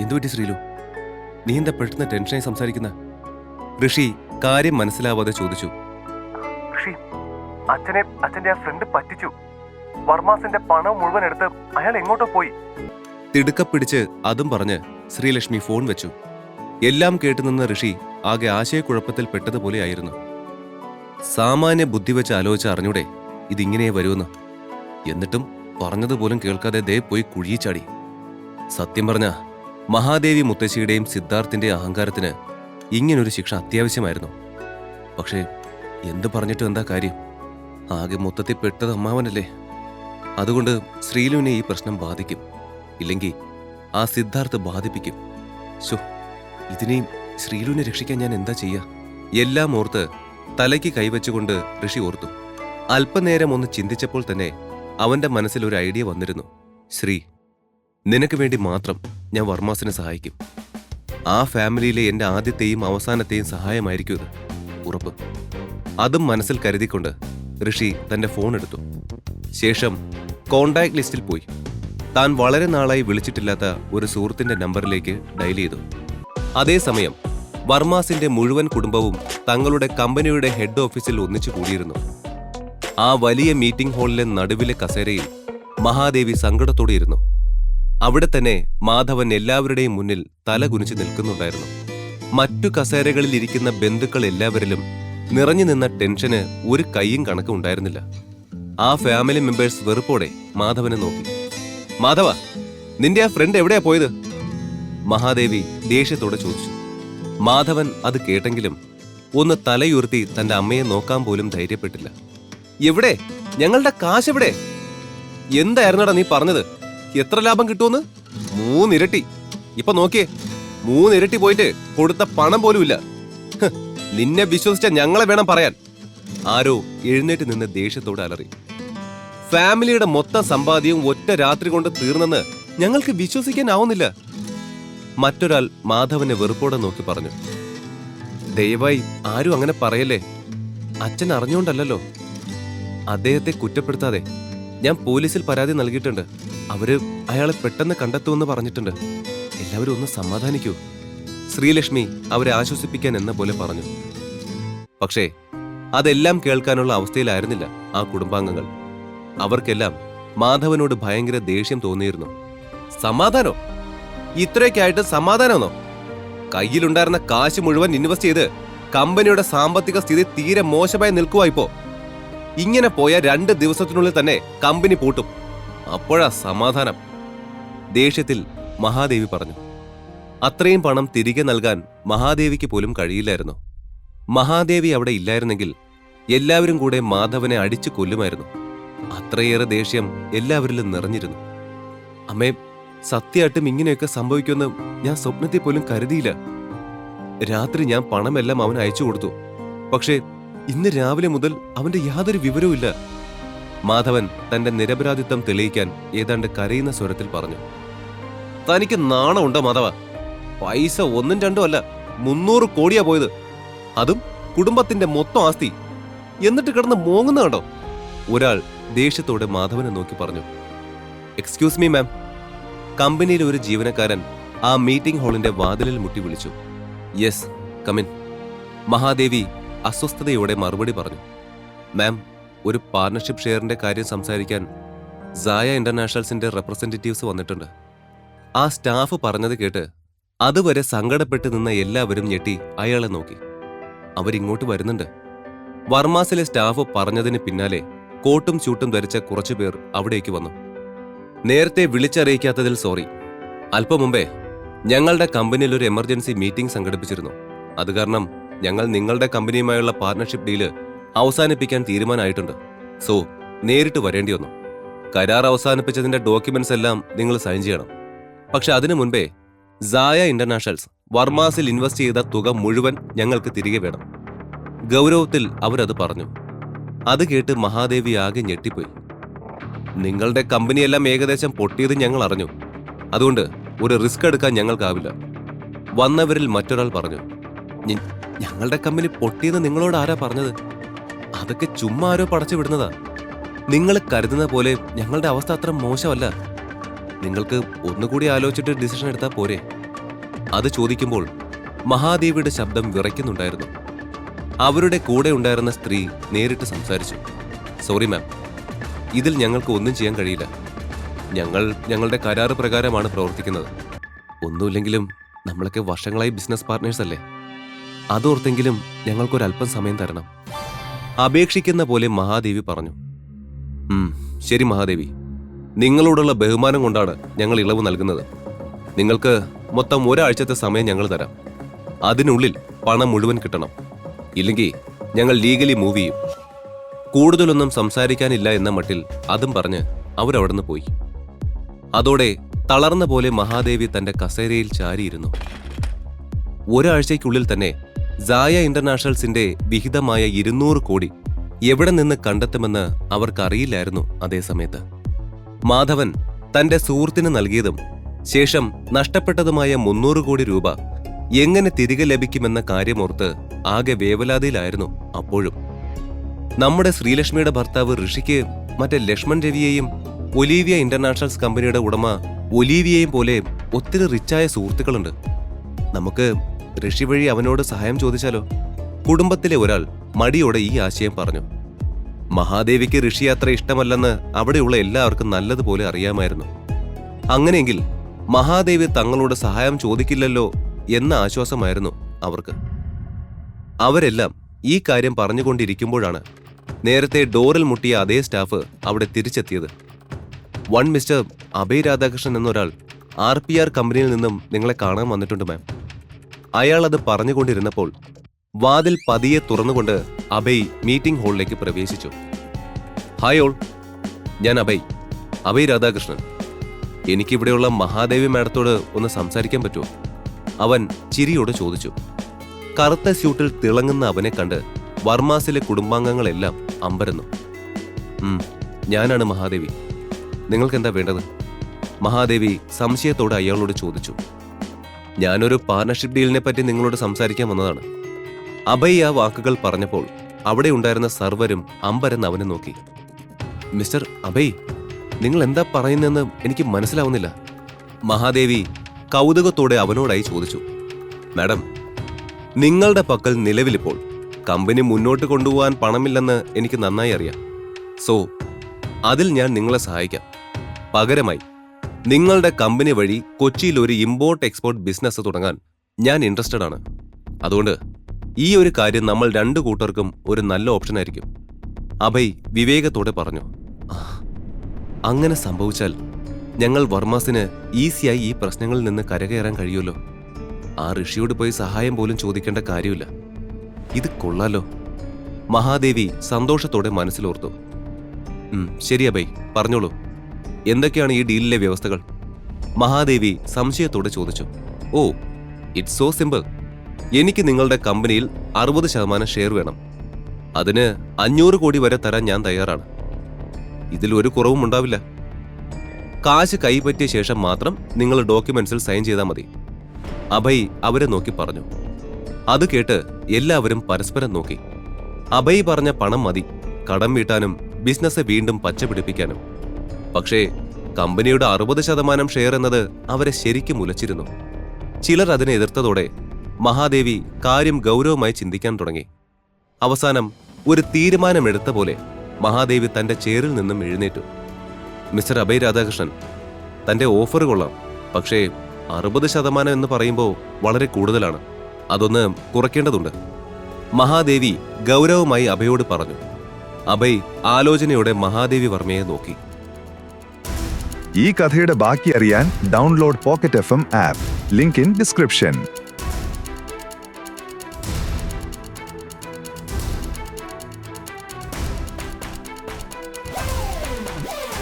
എന്തുപറ്റി ശ്രീലു? നീ എന്താ പെട്ടെന്ന് ടെൻഷനായി സംസാരിക്കുന്ന? ഋഷി കാര്യം മനസ്സിലാവാതെ ചോദിച്ചു. ഋഷി അച്ഛനെ അച്ഛന്റെ ആ ഫ്രണ്ട് പറ്റിച്ചു. വർമാസിന്റെ പണം മുഴുവൻ എടുത്ത് അയാൾ എങ്ങോട്ടോ പോയി. തിടുക്കപ്പിടിച്ച് അതും പറഞ്ഞ് ശ്രീലക്ഷ്മി ഫോൺ വെച്ചു. എല്ലാം കേട്ടുനിന്ന ഋഷി ആകെ ആശയക്കുഴപ്പത്തിൽ പെട്ടതുപോലെയായിരുന്നു സാമാന്യ ബുദ്ധി വെച്ച് ആലോചിച്ച് അറിഞ്ഞൂടെ ഇതിങ്ങനെ വരുമെന്ന് എന്നിട്ടും പറഞ്ഞതുപോലും കേൾക്കാതെ ദേ പോയി കുഴിയിച്ചാടി സത്യം പറഞ്ഞ മഹാദേവി മുത്തശ്ശിയുടെയും സിദ്ധാർത്ഥിന്റെ അഹങ്കാരത്തിന് ഇങ്ങനൊരു ശിക്ഷ അത്യാവശ്യമായിരുന്നു. പക്ഷേ എന്ത് പറഞ്ഞിട്ടും എന്താ കാര്യം? ആകെ മൊത്തത്തിൽ പെട്ടത് അമ്മാവനല്ലേ? അതുകൊണ്ട് ശ്രീലുവിനെ ഈ പ്രശ്നം ബാധിക്കും. ഇല്ലെങ്കിൽ ആ സിദ്ധാർത്ഥ് ബാധിപ്പിക്കും. ശോ ഇതിനെയും ശ്രീലുവിനെ രക്ഷിക്കാൻ ഞാൻ എന്താ ചെയ്യാ? എല്ലാം ഓർത്ത് തലയ്ക്ക് കൈവച്ചുകൊണ്ട് ഋഷി ഓർത്തു. അല്പനേരം ഒന്ന് ചിന്തിച്ചപ്പോൾ തന്നെ അവന്റെ മനസ്സിൽ ഒരു ഐഡിയ വന്നിരുന്നു. ശ്രീ നിനക്ക് വേണ്ടി മാത്രം ഞാൻ വർമാസിനെ സഹായിക്കും. ആ ഫാമിലിയിലെ എന്റെ ആദ്യത്തെയും അവസാനത്തെയും സഹായമായിരിക്കും ഇത്. ഉറപ്പ്. അതും മനസ്സിൽ കരുതിക്കൊണ്ട് ഋഷി തന്റെ ഫോൺ എടുത്തു. ശേഷം കോണ്ടാക്ട് ലിസ്റ്റിൽ പോയി. താൻ വളരെ നാളായി വിളിച്ചിട്ടില്ലാത്ത ഒരു സുഹൃത്തിന്റെ നമ്പറിലേക്ക് ഡയൽ ചെയ്തു. അതേസമയം വർമാസിന്റെ മുഴുവൻ കുടുംബവും തങ്ങളുടെ കമ്പനിയുടെ ഹെഡ് ഓഫീസിൽ ഒന്നിച്ചു കൂടിയിരുന്നു. ആ വലിയ മീറ്റിംഗ് ഹാളിലെ നടുവിലെ കസേരയിൽ മഹാദേവി സങ്കടത്തോടെ ഇരുന്നു. അവിടെ തന്നെ മാധവൻ എല്ലാവരുടെയും മുന്നിൽ തല കുനിച്ചു നിൽക്കുന്നുണ്ടായിരുന്നു. മറ്റു കസേരകളിൽ ഇരിക്കുന്ന ബന്ധുക്കൾ എല്ലാവരിലും നിറഞ്ഞു നിന്ന ടെൻഷന് ഒരു കൈയും കണക്കും ഉണ്ടായിരുന്നില്ല. ആ ഫാമിലി മെമ്പേഴ്സ് വെറുപ്പോടെ മാധവനെ നോക്കി. മാധവ നിന്റെ ആ ഫ്രണ്ട് എവിടെയാ പോയത്? മഹാദേവി ദേഷ്യത്തോടെ ചോദിച്ചു. മാധവൻ അത് കേട്ടെങ്കിലും ഒന്ന് തലയുയർത്തി തന്റെ അമ്മയെ നോക്കാൻ പോലും ധൈര്യപ്പെട്ടില്ല. എവിടെ? ഞങ്ങളുടെ കാശ് എവിടെ? എന്തായിരുന്നടാ നീ പറഞ്ഞത്? എത്ര ലാഭം കിട്ടുമെന്ന്? മൂന്നിരട്ടി. ഇപ്പൊ നോക്കിയേ മൂന്നിരട്ടി പോയിട്ട് കൊടുത്ത പണം പോലുമില്ല നിന്നെ വിശ്വസിച്ച ഞങ്ങളെ വേണം പറയാൻ. ആരോ എഴുന്നേറ്റ് നിന്ന് ദേഷ്യത്തോടെ അലറി. ഫാമിലിയുടെ മൊത്തം സമ്പാദ്യവും ഒറ്റ രാത്രി കൊണ്ട് തീർന്നെന്ന് ഞങ്ങൾക്ക് വിശ്വസിക്കാനാവുന്നില്ല. മറ്റൊരാൾ മാധവനെ വെറുപ്പോടെ നോക്കി പറഞ്ഞു. ദയവായി ആരും അങ്ങനെ പറയല്ലേ? അച്ഛൻ അറിഞ്ഞുകൊണ്ടല്ലോ അദ്ദേഹത്തെ കുറ്റപ്പെടുത്താതെ ഞാൻ പോലീസിൽ പരാതി നൽകിയിട്ടുണ്ട്. അവർ അയാളെ പെട്ടെന്ന് കണ്ടെത്തുമെന്ന് പറഞ്ഞിട്ടുണ്ട്. എല്ലാവരും ഒന്ന് സമാധാനിക്കൂ. ശ്രീലക്ഷ്മി അവരെ ആശ്വസിപ്പിക്കാൻ എന്ന പോലെ പറഞ്ഞു. പക്ഷേ അതെല്ലാം കേൾക്കാനുള്ള അവസ്ഥയിലായിരുന്നില്ല ആ കുടുംബാംഗങ്ങൾ. അവർക്കെല്ലാം മാധവനോട് ഭയങ്കര ദേഷ്യം തോന്നിയിരുന്നു. സമാധാനോ? ഇത്രയൊക്കെയായിട്ട് സമാധാനമെന്നോ കയ്യിലുണ്ടായിരുന്ന കാശ് മുഴുവൻ ഇൻവെസ്റ്റ് ചെയ്ത് കമ്പനിയുടെ സാമ്പത്തിക സ്ഥിതി തീരെ മോശമായി നിൽക്കുവാ ഇപ്പോ. ഇങ്ങനെ പോയ രണ്ട് ദിവസത്തിനുള്ളിൽ തന്നെ കമ്പനി പൂട്ടും. അപ്പോഴാ സമാധാനം. ദേഷ്യത്തിൽ മഹാദേവി പറഞ്ഞു. അത്രയും പണം തിരികെ നൽകാൻ മഹാദേവിക്ക് പോലും കഴിയില്ലായിരുന്നു. മഹാദേവി അവിടെ ഇല്ലായിരുന്നെങ്കിൽ എല്ലാവരും കൂടെ മാധവനെ അടിച്ചു കൊല്ലുമായിരുന്നു. അത്രയേറെ ദേഷ്യം എല്ലാവരിലും നിറഞ്ഞിരുന്നു. അമ്മേ സത്യമായിട്ടും ഇങ്ങനെയൊക്കെ സംഭവിക്കുമെന്ന് ഞാൻ സ്വപ്നത്തിൽ പോലും കരുതിയില്ല. രാത്രി ഞാൻ പണമെല്ലാം അവന് അയച്ചു കൊടുത്തു. പക്ഷേ ഇന്ന് രാവിലെ മുതൽ അവന്റെ യാതൊരു വിവരവുമില്ല മാധവൻ തന്റെ നിരപരാധിത്വം തെളിയിക്കാൻ ഏതാണ്ട് കരയുന്ന സ്വരത്തിൽ പറഞ്ഞു. തനിക്ക് നാണമുണ്ടോ മാധവ? പൈസ ഒന്നും രണ്ടും അല്ല മുന്നൂറ് കോടിയാ പോയത്. അതും കുടുംബത്തിന്റെ മൊത്തം ആസ്തി. എന്നിട്ട് കിടന്ന് മോങ്ങുന്ന ഒരാൾ ദേഷ്യത്തോടെ മാധവനെ നോക്കി പറഞ്ഞു. എക്സ്ക്യൂസ് മീ മാം കമ്പനിയിലെ ഒരു ജീവനക്കാരൻ ആ മീറ്റിംഗ് ഹാളിന്റെ വാതിലിൽ മുട്ടി വിളിച്ചു. യെസ് കമിൻ മഹാദേവി അസ്വസ്ഥതയോടെ മറുപടി പറഞ്ഞു മാം ഒരു പാർട്ണർഷിപ്പ് ഷെയറിന്റെ കാര്യം സംസാരിക്കാൻ സായ ഇന്റർനാഷണൽസിന്റെ റെപ്രസെന്റേറ്റീവ്സ് വന്നിട്ടുണ്ട്. ആ സ്റ്റാഫ് പറഞ്ഞത് കേട്ട് അതുവരെ സങ്കടപ്പെട്ട് നിന്ന എല്ലാവരും ഞെട്ടി അയാളെ നോക്കി. അവരിങ്ങോട്ട് വരുന്നുണ്ട്. വർമാസിലെ സ്റ്റാഫ് പറഞ്ഞതിന് പിന്നാലെ കോട്ടും ചൂട്ടും ധരിച്ച കുറച്ചു പേർ അവിടേക്ക് വന്നു. നേരത്തെ വിളിച്ചറിയിക്കാത്തതിൽ സോറി. അല്പം മുമ്പേ ഞങ്ങളുടെ കമ്പനിയിൽ ഒരു എമർജൻസി മീറ്റിംഗ് സംഘടിപ്പിച്ചിരുന്നു. അത് കാരണം ഞങ്ങൾ നിങ്ങളുടെ കമ്പനിയുമായുള്ള പാർട്ണർഷിപ്പ് ഡീൽ അവസാനിപ്പിക്കാൻ തീരുമാനമായിട്ടുണ്ട്. സോ നേരിട്ട് വരേണ്ടി വന്നു. കരാർ അവസാനിപ്പിച്ചതിന്റെ ഡോക്യുമെന്റ്സ് എല്ലാം നിങ്ങൾ സൈൻ ചെയ്യണം. പക്ഷെ അതിനു മുൻപേ സായ ഇന്റർനാഷണൽസ് വർമാസിൽ ഇൻവെസ്റ്റ് ചെയ്ത തുക മുഴുവൻ ഞങ്ങൾക്ക് തിരികെ വേണം. ഗൗരവത്തിൽ അവരത് പറഞ്ഞു. അത് കേട്ട് മഹാദേവി ആകെ ഞെട്ടിപ്പോയി. നിങ്ങളുടെ കമ്പനിയെല്ലാം ഏകദേശം പൊട്ടിയത് ഞങ്ങൾ അറിഞ്ഞു. അതുകൊണ്ട് ഒരു റിസ്ക് എടുക്കാൻ ഞങ്ങൾക്കാവില്ല. വന്നവരിൽ മറ്റൊരാൾ പറഞ്ഞു "ഞ- ഞങ്ങളുടെ കമ്പനി പൊട്ടിയെന്ന് നിങ്ങളോട് ആരാ പറഞ്ഞത്? അതൊക്കെ ചുമ്മാ ആരോ പടച്ചു വിടുന്നതാ. നിങ്ങൾ കരുതുന്ന പോലെ ഞങ്ങളുടെ അവസ്ഥ അത്ര മോശമല്ല. നിങ്ങൾക്ക് ഒന്നുകൂടി ആലോചിച്ചിട്ട് ഡിസിഷൻ എടുത്താൽ പോരെ. അത് ചോദിക്കുമ്പോൾ മഹാദേവിയുടെ ശബ്ദം വിറയ്ക്കുന്നുണ്ടായിരുന്നു. അവരുടെ കൂടെ ഉണ്ടായിരുന്ന സ്ത്രീ നേരിട്ട് സംസാരിച്ചു. സോറി മാം ഇതിൽ ഞങ്ങൾക്ക് ഒന്നും ചെയ്യാൻ കഴിയില്ല. ഞങ്ങൾ ഞങ്ങളുടെ കരാറ് പ്രകാരമാണ് പ്രവർത്തിക്കുന്നത്. ഒന്നുമില്ലെങ്കിലും നമ്മളൊക്കെ വർഷങ്ങളായി ബിസിനസ് പാർട്ട്നേഴ്സ് അല്ലേ? അതോർത്തെങ്കിലും ഞങ്ങൾക്കൊരല്പം സമയം തരണം. അപേക്ഷിക്കുന്ന പോലെ മഹാദേവി പറഞ്ഞു. "ഉം, ശരി മഹാദേവി. നിങ്ങളോടുള്ള ബഹുമാനം കൊണ്ടാണ് ഞങ്ങൾ ഇളവ് നൽകുന്നത്. നിങ്ങൾക്ക് മൊത്തം ഒരാഴ്ചത്തെ സമയം ഞങ്ങൾ തരാം. അതിനുള്ളിൽ പണം മുഴുവൻ കിട്ടണം. ഇല്ലെങ്കിൽ ഞങ്ങൾ ലീഗലി മൂവ് ചെയ്യും. കൂടുതലൊന്നും സംസാരിക്കാനില്ല എന്ന മട്ടിൽ അതും പറഞ്ഞ് അവരവിടുന്ന് പോയി. അതോടെ തളർന്ന പോലെ മഹാദേവി തന്റെ കസേരയിൽ ചാരിയിരുന്നു. ഒരാഴ്ചയ്ക്കുള്ളിൽ തന്നെ സായ ഇന്റർനാഷണൽസിന്റെ വിഹിതമായ ഇരുന്നൂറ് കോടി എവിടെ നിന്ന് കണ്ടെത്തുമെന്ന് അവർക്കറിയില്ലായിരുന്നു അതേസമയത്ത് മാധവൻ തന്റെ സുഹൃത്തിന് നൽകിയതും ശേഷം നഷ്ടപ്പെട്ടതുമായ മുന്നൂറ് കോടി രൂപ എങ്ങനെ തിരികെ ലഭിക്കുമെന്ന കാര്യമോർത്ത് ആകെ വേവലാതിയിലായിരുന്നു അപ്പോഴും. നമ്മുടെ ശ്രീലക്ഷ്മിയുടെ ഭർത്താവ് ഋഷിക്ക് മറ്റേ ലക്ഷ്മൺ രവിയെയും ഒലീവിയ ഇന്റർനാഷണൽസ് കമ്പനിയുടെ ഉടമ ഒലീവിയയും പോലെ ഒത്തിരി റിച്ചായ സുഹൃത്തുക്കളുണ്ട്. നമുക്ക് ഋഷി വഴി അവനോട് സഹായം ചോദിച്ചാലോ? കുടുംബത്തിലെ ഒരാൾ മടിയോടെ ഈ ആശയം പറഞ്ഞു. മഹാദേവിക്ക് ഋഷി അത്ര ഇഷ്ടമല്ലെന്ന് അവിടെയുള്ള എല്ലാവർക്കും നല്ലതുപോലെ അറിയാമായിരുന്നു. അങ്ങനെയെങ്കിൽ മഹാദേവി തങ്ങളോട് സഹായം ചോദിക്കില്ലല്ലോ എന്ന ആശ്വാസമായിരുന്നു അവർക്ക്. അവരെല്ലാം ഈ കാര്യം പറഞ്ഞുകൊണ്ടിരിക്കുമ്പോഴാണ് നേരത്തെ ഡോറിൽ മുട്ടിയ അതേ സ്റ്റാഫ് അവിടെ തിരിച്ചെത്തിയത്. വൺ മിസ്റ്റർ അഭയ് രാധാകൃഷ്ണൻ എന്നൊരാൾ ആർ പി ആർ കമ്പനിയിൽ നിന്നും നിങ്ങളെ കാണാൻ വന്നിട്ടുണ്ട് മാം. അയാൾ അത് പറഞ്ഞുകൊണ്ടിരുന്നപ്പോൾ വാതിൽ പതിയെ തുറന്നുകൊണ്ട് അഭയ് മീറ്റിംഗ് ഹാളിലേക്ക് പ്രവേശിച്ചു. ഹായ് ഓൾ ഞാൻ അഭയ് അഭയ് രാധാകൃഷ്ണൻ. എനിക്കിവിടെയുള്ള മഹാദേവി മാഡത്തോട് ഒന്ന് സംസാരിക്കാൻ പറ്റുമോ? അവൻ ചിരിയോട് ചോദിച്ചു. കറുത്ത സ്യൂട്ടിൽ തിളങ്ങുന്ന അവനെ കണ്ട് വർമാസിലെ കുടുംബാംഗങ്ങളെല്ലാം അമ്പരന്നു. ഞാനാണ് മഹാദേവി. നിങ്ങൾക്കെന്താ വേണ്ടത്? മഹാദേവി സംശയത്തോടെ അയാളോട് ചോദിച്ചു. ഞാനൊരു പാർട്ണർഷിപ്പ് ഡീലിനെ പറ്റി നിങ്ങളോട് സംസാരിക്കാൻ വന്നതാണ്. അഭയ് ആ വാക്കുകൾ പറഞ്ഞപ്പോൾ അവിടെ ഉണ്ടായിരുന്ന സർവരും അമ്പരന്ന് അവനെ നോക്കി. മിസ്റ്റർ അഭയ് നിങ്ങൾ എന്താ പറയുന്നതെന്ന് എനിക്ക് മനസ്സിലാവുന്നില്ല. മഹാദേവി കൗതുകത്തോടെ അവനോടായി ചോദിച്ചു. മാഡം നിങ്ങളുടെ പക്കൽ നിലവിലിപ്പോൾ കമ്പനി മുന്നോട്ട് കൊണ്ടുപോകാൻ പണമില്ലെന്ന് എനിക്ക് നന്നായി അറിയാം. സോ അതിൽ ഞാൻ നിങ്ങളെ സഹായിക്കാം. പകരമായി നിങ്ങളുടെ കമ്പനി വഴി കൊച്ചിയിൽ ഒരു ഇമ്പോർട്ട് എക്സ്പോർട്ട് ബിസിനസ് തുടങ്ങാൻ ഞാൻ ഇൻട്രസ്റ്റഡ് ആണ്. അതുകൊണ്ട് ഈ ഒരു കാര്യം നമ്മൾ രണ്ടു കൂട്ടർക്കും ഒരു നല്ല ഓപ്ഷൻ ആയിരിക്കും. അഭയ് വിവേകത്തോടെ പറഞ്ഞു അങ്ങനെ സംഭവിച്ചാൽ ഞങ്ങൾ വർമാസിന് ഈസിയായി ഈ പ്രശ്നങ്ങളിൽ നിന്ന് കരകയറാൻ കഴിയുമല്ലോ. ആ ഋഷിയോട് പോയി സഹായം പോലും ചോദിക്കേണ്ട കാര്യമില്ല. ഇത് കൊള്ളാലോ. മഹാദേവി സന്തോഷത്തോടെ മനസ്സിലോർത്തു "ഉം, ശരി അഭയ് പറഞ്ഞോളൂ. എന്തൊക്കെയാണ് ഈ ഡീലിലെ വ്യവസ്ഥകൾ? മഹാദേവി സംശയത്തോടെ ചോദിച്ചു. ഓ ഇറ്റ്സ് സോ സിമ്പിൾ എനിക്ക് നിങ്ങളുടെ കമ്പനിയിൽ അറുപത് ശതമാനം ഷെയർ വേണം. അതിന് അഞ്ഞൂറ് കോടി വരെ തരാൻ ഞാൻ തയ്യാറാണ്. ഇതിൽ ഒരു കുറവും ഉണ്ടാവില്ല. കാശ് കൈപ്പറ്റിയ ശേഷം മാത്രം നിങ്ങൾ ഡോക്യുമെന്റ്സിൽ സൈൻ ചെയ്താൽ മതി. അഭയ് അവരെ നോക്കി പറഞ്ഞു. അത് കേട്ട് എല്ലാവരും പരസ്പരം നോക്കി. അഭയ് പറഞ്ഞ പണം മതി. കടം വീട്ടാനും ബിസിനസ് വീണ്ടും പച്ചപിടിപ്പിക്കാനും പക്ഷേ കമ്പനിയുടെ അറുപത് ശതമാനം ഷെയർ എന്നത് അവരെ ശരിക്കും ഉലച്ചിരുന്നു. ചിലർ അതിനെ എതിർത്തതോടെ മഹാദേവി കാര്യം ഗൗരവമായി ചിന്തിക്കാൻ തുടങ്ങി. അവസാനം ഒരു തീരുമാനമെടുത്ത പോലെ മഹാദേവി തന്റെ ചേറിൽ നിന്നും എഴുന്നേറ്റു. മിസ്റ്റർ അഭയ് രാധാകൃഷ്ണൻ തന്റെ ഓഫർ കൊള്ളാം പക്ഷേ അറുപത് ശതമാനം എന്ന് പറയുമ്പോൾ വളരെ കൂടുതലാണ്. അതൊന്ന് കുറയ്ക്കേണ്ടതുണ്ട്. മഹാദേവി ഗൗരവമായി അഭയോട് പറഞ്ഞു. അഭയ് ആലോചനയോടെ മഹാദേവി വർമ്മയെ നോക്കി. ഈ കഥയുടെ ബാക്കി അറിയാൻ download Pocket F app link in description